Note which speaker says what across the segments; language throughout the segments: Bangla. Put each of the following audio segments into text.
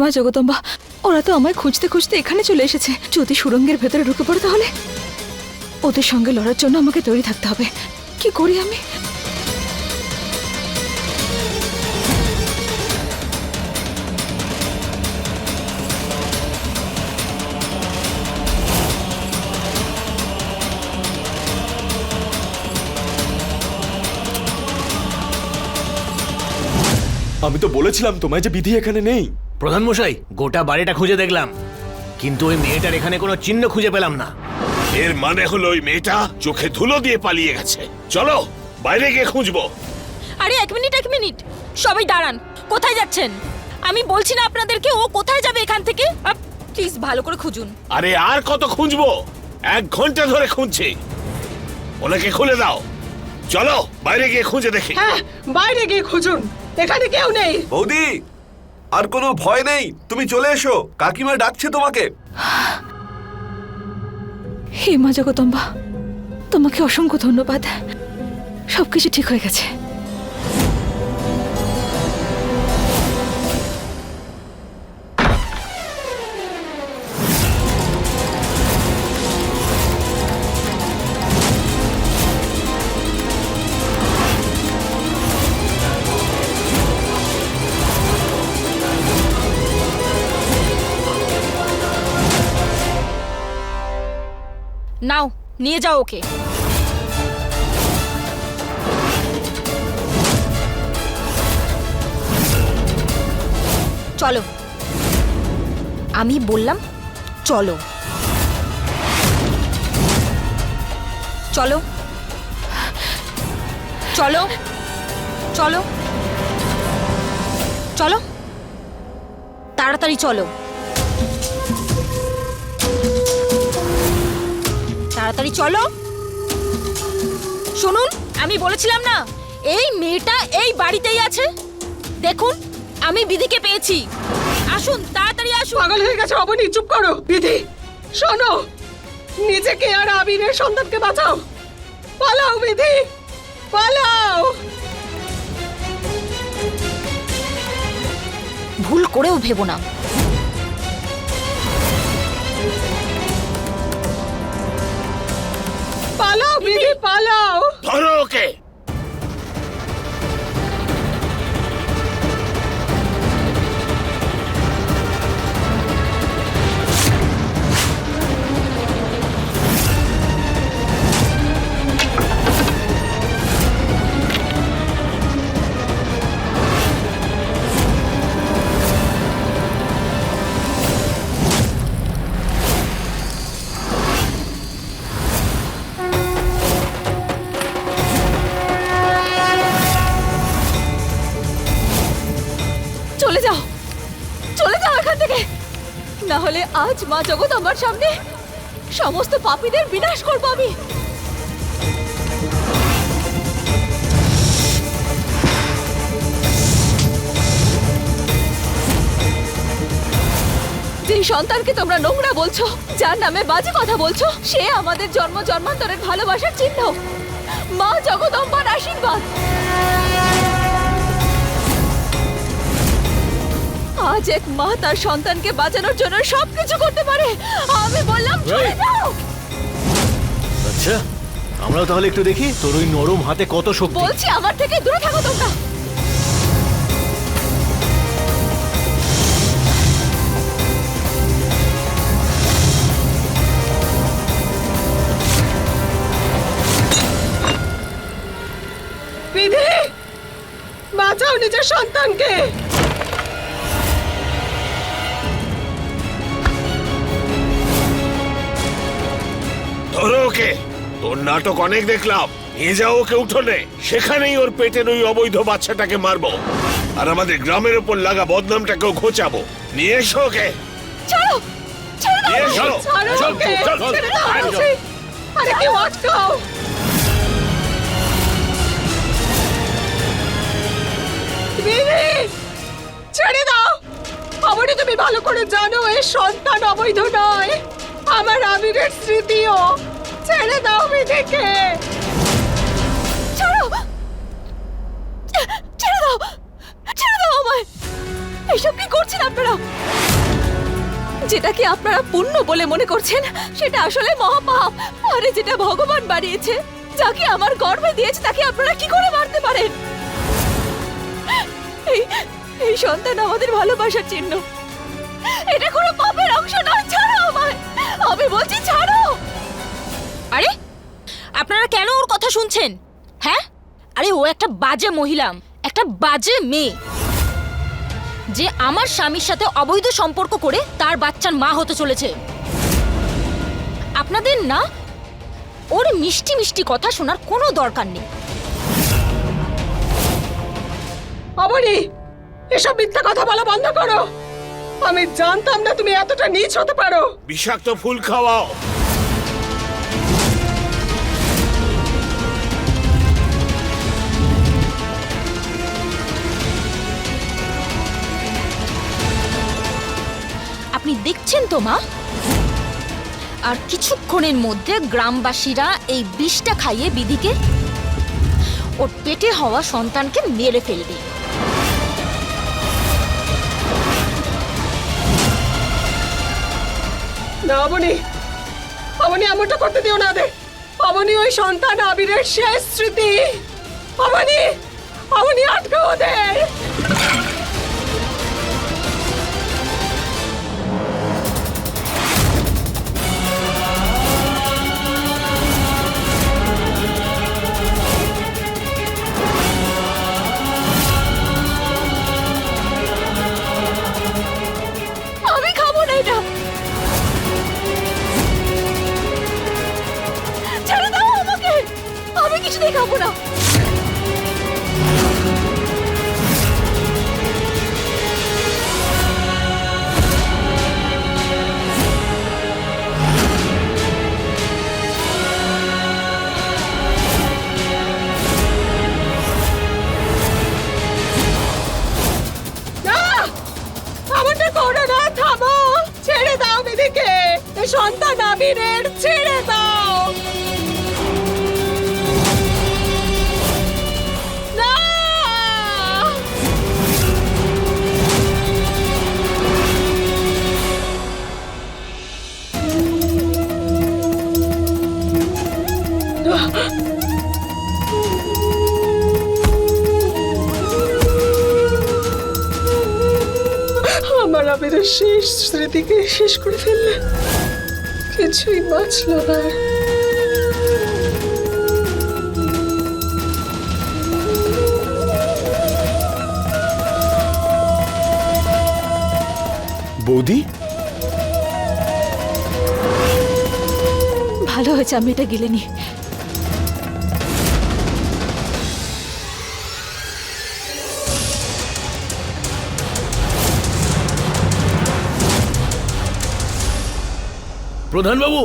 Speaker 1: মা জগদম্বা, ওরা তো আমায় খুঁজতে খুঁজতে এখানে চলে এসেছে। যদি সুরঙ্গের ভেতরে ঢুকে পড়ে তাহলে? ওদের সঙ্গে লড়ার জন্য আমাকে তৈরি থাকতে হবে। কি করি আমি?
Speaker 2: আমি তো বলেছিলাম তোমায় যে বিধি এখানে নেই।
Speaker 3: প্রধান মশাই গোটা বাড়িটা খুঁজে দেখলাম। কিন্তু ওই মেয়েটার এখানে কোনো চিহ্ন খুঁজে পেলাম না।
Speaker 4: এর মানে হলো ওই মেয়েটা চোখে ধুলো দিয়ে পালিয়ে গেছে। চলো বাইরে গিয়ে খুঁজবো।
Speaker 5: আরে এক মিনিট এক মিনিট। সবাই দাঁড়ান। কোথায় যাচ্ছেন? আমি বলছি না আপনাদেরকে ও কোথায় যাবে এখান থেকে? প্লিজ ভালো করে খুঁজুন।
Speaker 4: আরে আর কত খুঁজবো? এক ঘণ্টা ধরে খুঁজছি। ওনাকে খুলে দাও। চলো বাইরে গিয়ে খুঁজে দেখি।
Speaker 6: হ্যাঁ বাইরে গিয়ে খুঁজুন। এখানে কেউ নেই।
Speaker 7: বৌদি আর কোনো ভয় নেই। তুমি চলে এসো। কাকিমা ডাকছে তোমাকে।
Speaker 1: হে মা জগদম্বা, তোমাকে অসংখ্য ধন্যবাদ। সবকিছু ঠিক হয়ে গেছে।
Speaker 5: নিয়ে যাও ওকে। চলো। আমি বললাম চলো। চলো। চলো। চলো। চলো। তাড়াতাড়ি চলো। তাড়াতাড়ি চলো। শুনুন আমি বলেছিলাম না এই মেয়েটা এই বাড়িতেই আছে। দেখুন আমি বিধিকে পেয়েছি। আসুন তাড়াতাড়ি আসুন।
Speaker 6: পাগল হয়ে গেছে অবনী চুপ করো বিধি। শোনো নিজেকে আর আবিরের সন্তানকে বাঁচাও। পালাও বিধি পালাও।
Speaker 5: ভুল করেও ভেবো না।
Speaker 6: পালাও বিধি পালাও।
Speaker 4: ধরো ওকে।
Speaker 1: মা জগদম্বার সামনে, সমস্ত পাপীদের বিনাশ করব আমি। যে সন্তানকে তোমরা নোংরা বলছো, যার নামে বাজে কথা বলছো, সে আমাদের জন্ম জন্মান্তরের ভালোবাসার চিহ্ন। মা জগদম্বার আশীর্বাদ। আজ এক মা তার সন্তানকে বাঁচানোর জন্য সবকিছু করতে পারে। আমি বললাম চলে যাও
Speaker 3: আচ্ছা আমরাও তাহলে একটু দেখি তোর ওই নরম হাতে কত শক্তি।
Speaker 1: বলছি আমার থেকে দূরে থাকো তোমরা।
Speaker 6: বাঁচাও নিজের সন্তানকে।
Speaker 4: ওকে তোর নাটক অনেক দেখলাম। নিয়ে যাও ওকে উঠোনে। সেখানেই ওর পেটের ওই অবৈধ বাচ্চাটাকে মারবো। আর আমাদের গ্রামের উপর লাগা বদনামটাকেও ঘোচাবো। নিয়ে এসো ওকে।
Speaker 1: ছাড়ো! ছেড়ে দাও।
Speaker 6: আরে কেউ আটকাও ছেড়ে অবনী তুমি ভালো করে জানো এই সন্তান অবৈধ নয়। আমার আমিরের স্মৃতিও। ছেড়ে দাও বিধিকে
Speaker 1: ছাড়ো। ছেড়ে দাও। ছেড়ে দাও আমায়। এসব কি করছেন আপনারা? যেটাকে আপনারা পুণ্য বলে মনে করছেন, সেটা আসলে মহাপাপ। আরে যেটা ভগবান বানিয়েছে যাকে আমার গর্ভে দিয়েছে, তাকে আপনারা কি করে মারতে পারেন? এই এই সন্তান আমাদের ভালোবাসার চিহ্ন। এটা কোনো পাপের অংশ নয়। ছাড়ো আমায়। আমি বলছি ছাড়ো।
Speaker 5: আরে আপনারা কেন ওর কথা শুনছেন? হ্যাঁ? আরে ও একটা বাজে মহিলা একটা বাজে মেয়ে। যে আমার স্বামীর সাথে অবৈধ সম্পর্ক করে তার বাচ্চার মা হতে চলেছে। আপনাদের না ওর মিষ্টি মিষ্টি কথা শোনার কোনো দরকার নেই।
Speaker 6: অবনি এসব মিথ্যা কথা বলা বন্ধ করো। আমি জানতাম না তুমি এতটা নিচ হতে পারো।
Speaker 4: বিষাক্ত ফুল খাওয়াও।
Speaker 5: দেখছেন তো, মা? আর কিছুক্ষণের মধ্যে গ্রামবাসীরা এই বিষটা খাইয়ে বিধিকে ওর পেটে হওয়া সন্তানকে মেরে ফেলবে।
Speaker 6: না অবনি অবনি এমনটা করতে দিও না দে। অবনি ওই সন্তান আবিরের শেষ স্মৃতি। অবনি অবনি আটকাও ওদের
Speaker 1: কিছুতেই খাব না।
Speaker 6: করো না থামো। ছেড়ে দাও এ সন্তান আবিরের ছেড়ে দাও। শেষ স্মৃতিকে শেষ করে ফেললে কিছুই বাঁচল না।
Speaker 2: বৌদি
Speaker 1: ভালো হয়েছে আমি এটা গিলেনি
Speaker 3: প্রধানবাবু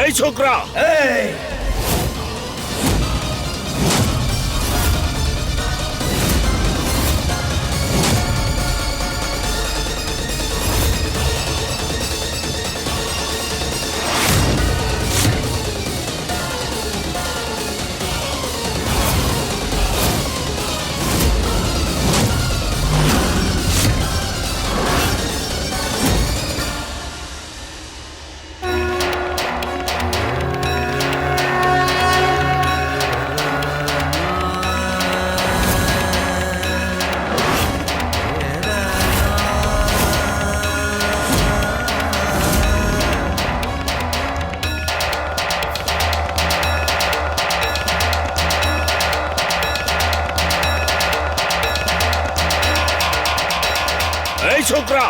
Speaker 4: এই ছোকরা এই ছোকরা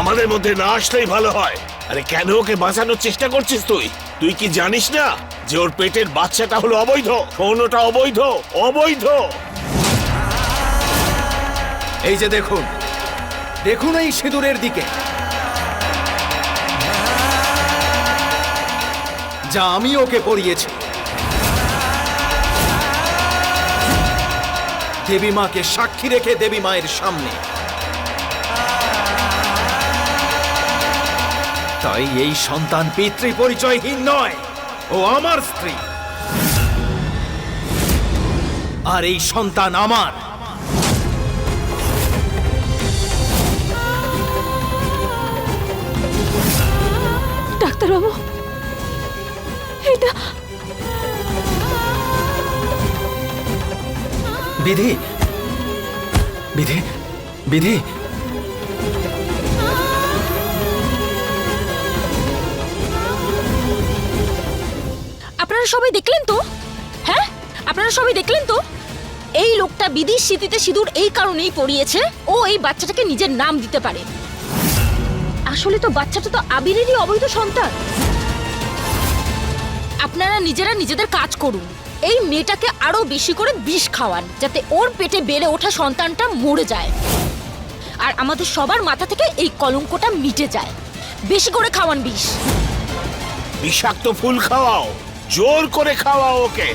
Speaker 4: আমাদের মধ্যে না আসলেই ভালো হয়। আরে কেন ওকে বাঁচানোর চেষ্টা করছিস তুই? তুই কি জানিস না যে ওর পেটের বাচ্চাটা হলো অবৈধ? সৌনটা অবৈধ অবৈধ।
Speaker 8: এই যে দেখুন দেখুন এই সিঁদুরের দিকে। যা আমি ওকে পড়িয়েছি দেবী মাকে সাক্ষী রেখে দেবী মায়ের সামনে। তাই এই সন্তান পিতৃ পরিচয়হীন নয় ও আমার স্ত্রী। আর এই সন্তান আমার।
Speaker 1: ডাক্তারবাবু এটা
Speaker 8: বিধি বিধি বিধি
Speaker 5: সবাই দেখলেন তো? হ্যাঁ? আপনারা সবাই দেখলেন তো? এই লোকটা বিধির স্মৃতিতে সিঁদুর এই কারণেই পড়িয়েছে ও এই বাচ্চাটাকে নিজের নাম দিতে পারে। আসলে তো বাচ্চাটা তো আবিরেরই অবৈধ সন্তান। আপনারা নিজেরা নিজেদের কাজ করুন। এই মেয়েটাকে আরও বেশি করে বিষ খাওয়ান, যাতে ওর পেটে বেড়ে ওঠা সন্তানটা মরে যায়। আর আমাদের সবার মাথা থেকে এই কলঙ্কটা মিটে যায়। বেশি করে খাওয়ান বিষ।
Speaker 4: বিষাক্ত ফুল খাওয়াও। জোর করে খাওয়া ওকে।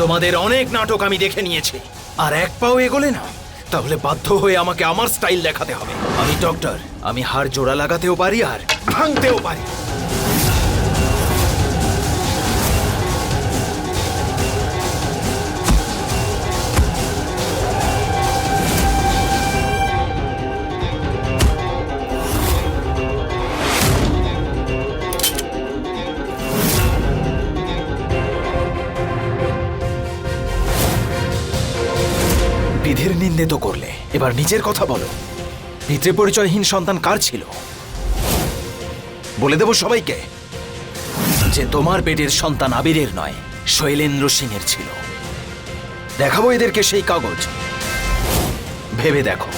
Speaker 8: তোমাদের অনেক নাটক আমি দেখে নিয়েছি। আর এক পাও এগোলে না, তাহলে বাধ্য হয়ে আমাকে আমার স্টাইল দেখাতে হবে। আমি ডক্টর, আমি হাড় জোড়া লাগাতেও পারি আর ভাঙতেও পারি। তো করলে। এবার নিজের কথা বলো। পিতৃ পরিচয়হীন সন্তান কার ছিল? বলে দেব সবাইকে যে তোমার পেটের সন্তান আবিরের নয়, শৈলেন্দ্র সিং এর ছিল। দেখাবো এদেরকে সেই কাগজ। ভেবে দেখো।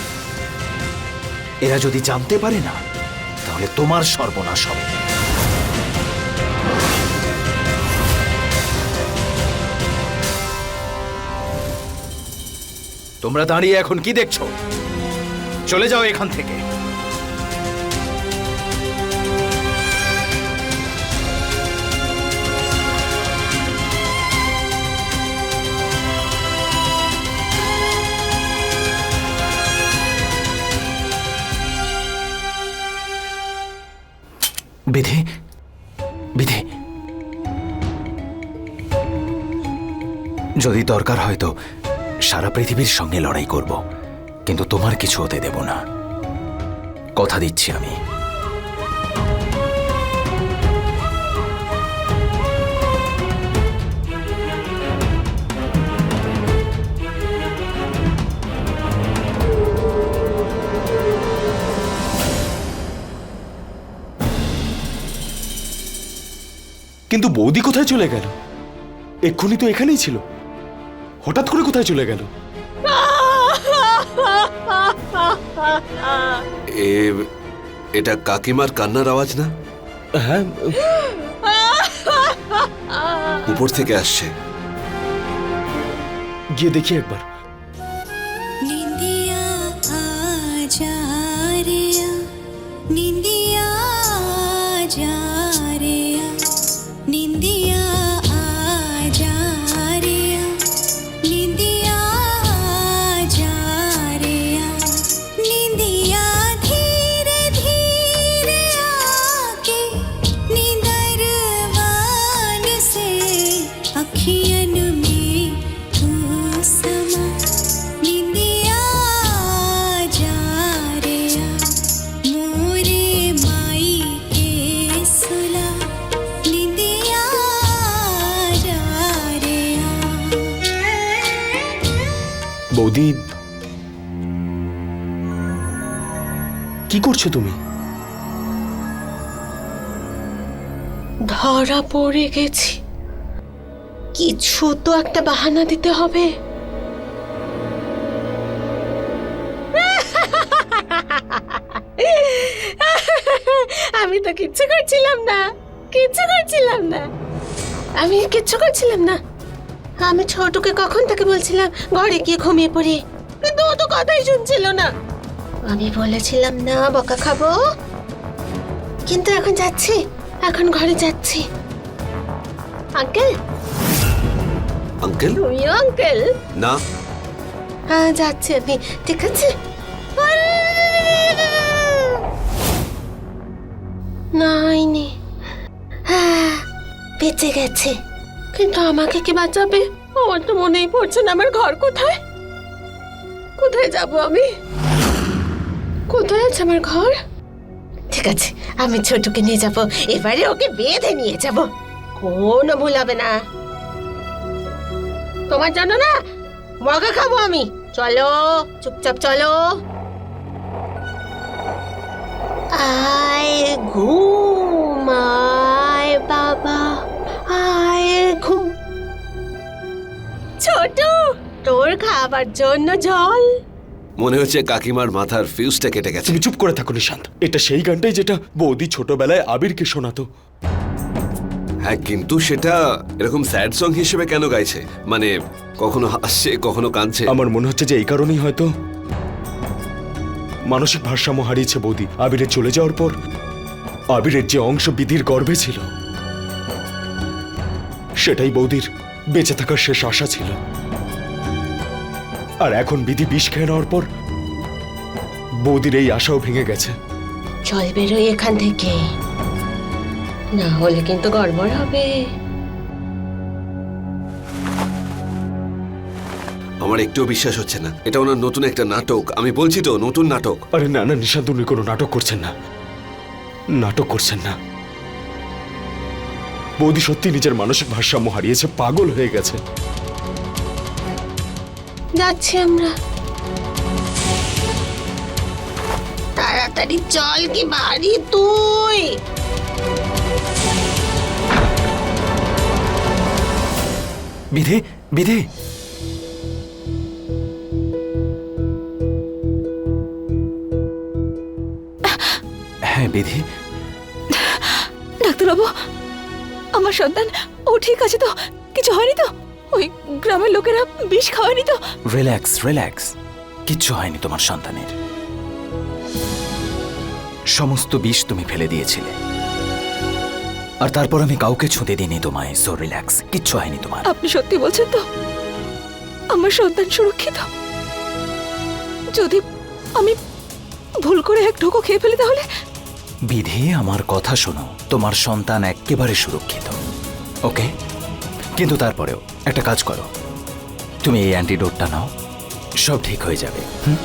Speaker 8: এরা যদি জানতে পারে না, তাহলে তোমার সর্বনাশ হবে। তোমরা দাঁড়িয়ে এখন কি দেখছ? চলে যাও এখান থেকে। বিধি বিধি। যদি দরকার হয় তো সারা পৃথিবীর সঙ্গে লড়াই করব, কিন্তু তোমার কিছু হতে দেব না। কথা দিচ্ছি আমি।
Speaker 2: কিন্তু বৌদি কোথায় চলে গেল? এক্ষুনি তো এখানেই ছিল। হঠাৎ করে কোথায় চলে গেল?
Speaker 7: এ এটা কাকিমার কান্নার আওয়াজ না?
Speaker 2: হ্যাঁ।
Speaker 7: উপর থেকে আসছে।
Speaker 2: গিয়ে দেখি একবার। করছ তুমি?
Speaker 9: ধরা পড়ে গেছি। কিছু তো একটা বাহানা দিতে হবে। আমি তো কিচ্ছু করছিলাম না। কিচ্ছু করছিলাম না। আমি কিচ্ছু করছিলাম না। আমি ছোটকে কখন তাকে বলছিলাম, ঘরে গিয়ে ঘুমিয়ে পড়ি। কিন্তু ও তো কথাই শুনছিল না। আমি বলেছিলাম না বকা খাব। কিন্তু এখন যাচ্ছি এখন ঘরে যাচ্ছি। আঙ্কেল?
Speaker 7: আঙ্কেল?
Speaker 9: তুমিও আঙ্কেল?
Speaker 7: না।
Speaker 9: হ্যাঁ যাচ্ছি আমি ঠিক আছে? নাইনি হ্যাঁ বেঁচে গেছে। কিন্তু আমাকে কি বাঁচাবে? আমার তো মনেই পড়ছে না আমার ঘর কোথায়? কোথায় যাব আমি? কোথায় আছে আমার ঘর? ঠিক আছে, আমি ছোটকে নিয়ে যাব। এবারে ওকে বেঁধে নিয়ে যাব। কোনো ভুল হবে না। তোমার জন্য না, মগা খাব আমি। চলো, চুপচাপ চলো। আয় ঘুম, আয় বাবা, আয় ঘুম। ছোট, তোর খাবার জন্য জল।
Speaker 7: মনে হচ্ছে কাকিমার মাথার ফিউজটা কেটে গেছে।
Speaker 2: তুমি চুপ করে থাকো নিশান্ত। এটা সেই গানটাই যেটা বৌদি ছোটবেলায় আবিরকে শোনাতো।
Speaker 7: হ্যাঁ কিন্তু সেটা এরকম স্যাড সং হিসেবে কেন গাইছে? মানে কখনো হাসছে কখনো কাঁদছে?
Speaker 2: আমার মনে হচ্ছে যে এই কারণেই হয়তো মানসিক ভারসাম্য হারিয়েছে বৌদি। আবিরের চলে যাওয়ার পর আবিরের যে অংশ বিধির গর্ভে ছিল সেটাই বৌদির বেঁচে থাকার শেষ আশা ছিল। আর এখন বিধি বিষ খেয়ে নেওয়ার পর বৌদির এই আশাও ভেঙে গেছে।
Speaker 9: চল বেরোই এখান থেকে। না হলে কিন্তু গড়বড় হবে।
Speaker 7: আমার একটুও বিশ্বাস হচ্ছে না। এটা ওনার নতুন একটা নাটক। আমি বলছি তো নতুন নাটক।
Speaker 2: আরে না না নিশান্ত উনি কোনো নাটক করছেন না। নাটক করছেন না। বৌদি সত্যি নিজের মানসিক ভারসাম্য হারিয়েছে পাগল হয়ে গেছে।
Speaker 9: যাচ্ছি আমরা। তাড়াতাড়ি চল কি বাড়ি তুই?
Speaker 8: বিধে বিধে। হ্যাঁ বিধি।
Speaker 1: ডাক্তারবাবু আমার সন্তান ও ঠিক আছে তো? কিছু হয়নি তো? ওই গ্রামের লোকেরা বিষ খাওয়ায়নি তো?
Speaker 8: রিল্যাক্স রিল্যাক্স কিচ্ছু হয়নি তোমার সন্তানের। সমস্ত বিষ তুমি ফেলে দিয়েছিলে। আর তারপর আমি কাউকে ছুঁতে দিইনি তোমায় সো রিল্যাক্স কিচ্ছু হয়নি তোমার।
Speaker 1: আপনি সত্যি বলছেন তো? আমার সন্তান সুরক্ষিত? যদি আমি ভুল করে এক ঢোকো খেয়ে ফেলি তাহলে?
Speaker 8: বিধি আমার কথা শোনো তোমার সন্তান একেবারে সুরক্ষিত। ওকে কিন্তু তারপরেও একটা কাজ করো। তুমি এই অ্যান্টিডোটটা নাও। সব ঠিক হয়ে যাবে। হুম?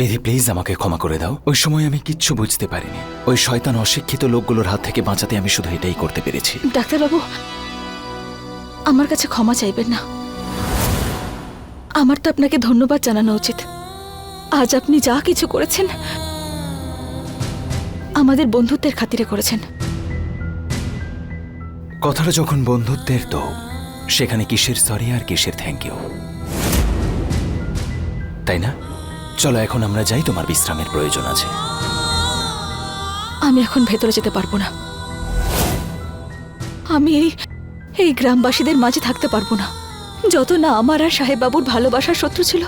Speaker 8: বিধি প্লিজ আমাকে ক্ষমা করে দাও। ওই সময় আমি কিচ্ছু বুঝতে পারিনি। ওই শয়তান অশিক্ষিত লোকগুলোর হাত থেকে বাঁচাতে আমি শুধু এটাই করতে পেরেছি।
Speaker 1: ডাক্তারবাবু আমার কাছে ক্ষমা চাইবেন না। আমার তো আপনাকে ধন্যবাদ জানানো উচিত। আজ আপনি যা কিছু করেছেন আমাদের বন্ধুত্বের খাতিরে করেছেন।
Speaker 8: কথাটা যখন বন্ধুত্বের তো সেখানে কিসের সরি আর কিসের থ্যাংক ইউ তাই না? চলো, এখন আমরা যাই, তোমার বিশ্রামের প্রয়োজন আছে।
Speaker 1: আমি এখন ভেতরে যেতে পারব না। আমি এই এই গ্রামবাসীদের মাঝে থাকতে পারব না। যত না আমার আর সাহেব বাবুর ভালোবাসার শত্রু ছিল,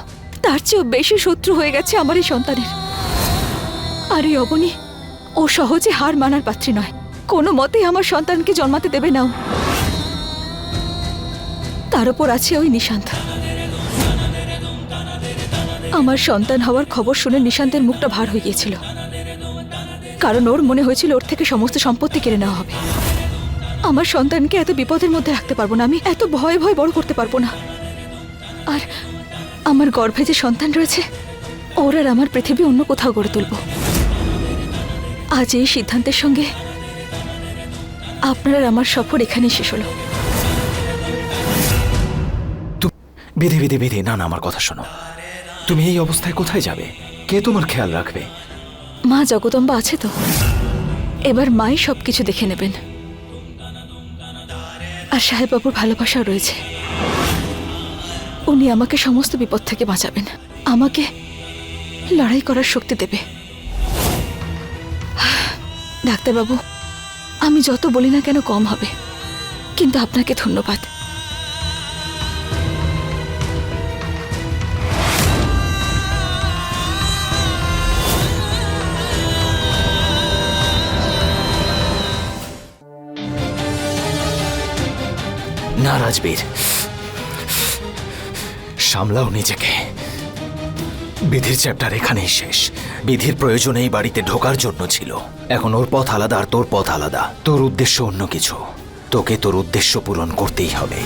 Speaker 1: তার চেয়েও বেশি শত্রু হয়ে গেছে আমার এই সন্তানের। আর এই অবনী ও সহজে হার মানার পাত্রী নয়। কোনো মতেই আমার সন্তানকে জন্মাতে দেবে না তার উপর আছে ওই নিশান্ত। আমার সন্তান হওয়ার খবর শুনে নিশান্তের মুখটা ভার হয়ে গিয়েছিল। কারণ ওর মনে হয়েছিল ওর থেকে সমস্ত সম্পত্তি কেড়ে নেওয়া হবে। আমার সন্তানকে এত বিপদের মধ্যে রাখতে পারব না, আমি এত ভয়ে ভয়ে বড় করতে পারব না। আর আমার গর্ভে যে সন্তান রয়েছে, ওর আর আমার পৃথিবী অন্য কোথাও গড়ে তুলব। আজ এই সিদ্ধান্তের সঙ্গে আপনার আমার সফর এখানেই শেষ হলো।
Speaker 8: বিধি বিধি বিধি, না না, আমার কথা শোনো। তুমি এই অবস্থায় কোথায় যাবে? কে তোমার খেয়াল রাখবে?
Speaker 1: মা জগদম্বা আছে তো। এবার মাই সব কিছু দেখে নেবেন। আর সাহেববাবুর ভালোবাসা রয়েছে। উনি আমাকে সমস্ত বিপদ থেকে বাঁচাবেন। আমাকে লড়াই করার শক্তি দেবে। ডাক্তারবাবু, আমি যত বলি না কেন কম হবে। কিন্তু আপনাকে ধন্যবাদ।
Speaker 8: না, রাজবীর। সামলাও নিজেকে। বিধির চ্যাপ্টার এখানেই শেষ। বিধির প্রয়োজন এই বাড়িতে ঢোকার জন্য ছিল। এখন ওর পথ আলাদা আর তোর পথ আলাদা। তোর উদ্দেশ্য অন্য কিছু। তোকে তোর উদ্দেশ্য পূরণ করতেই হবে।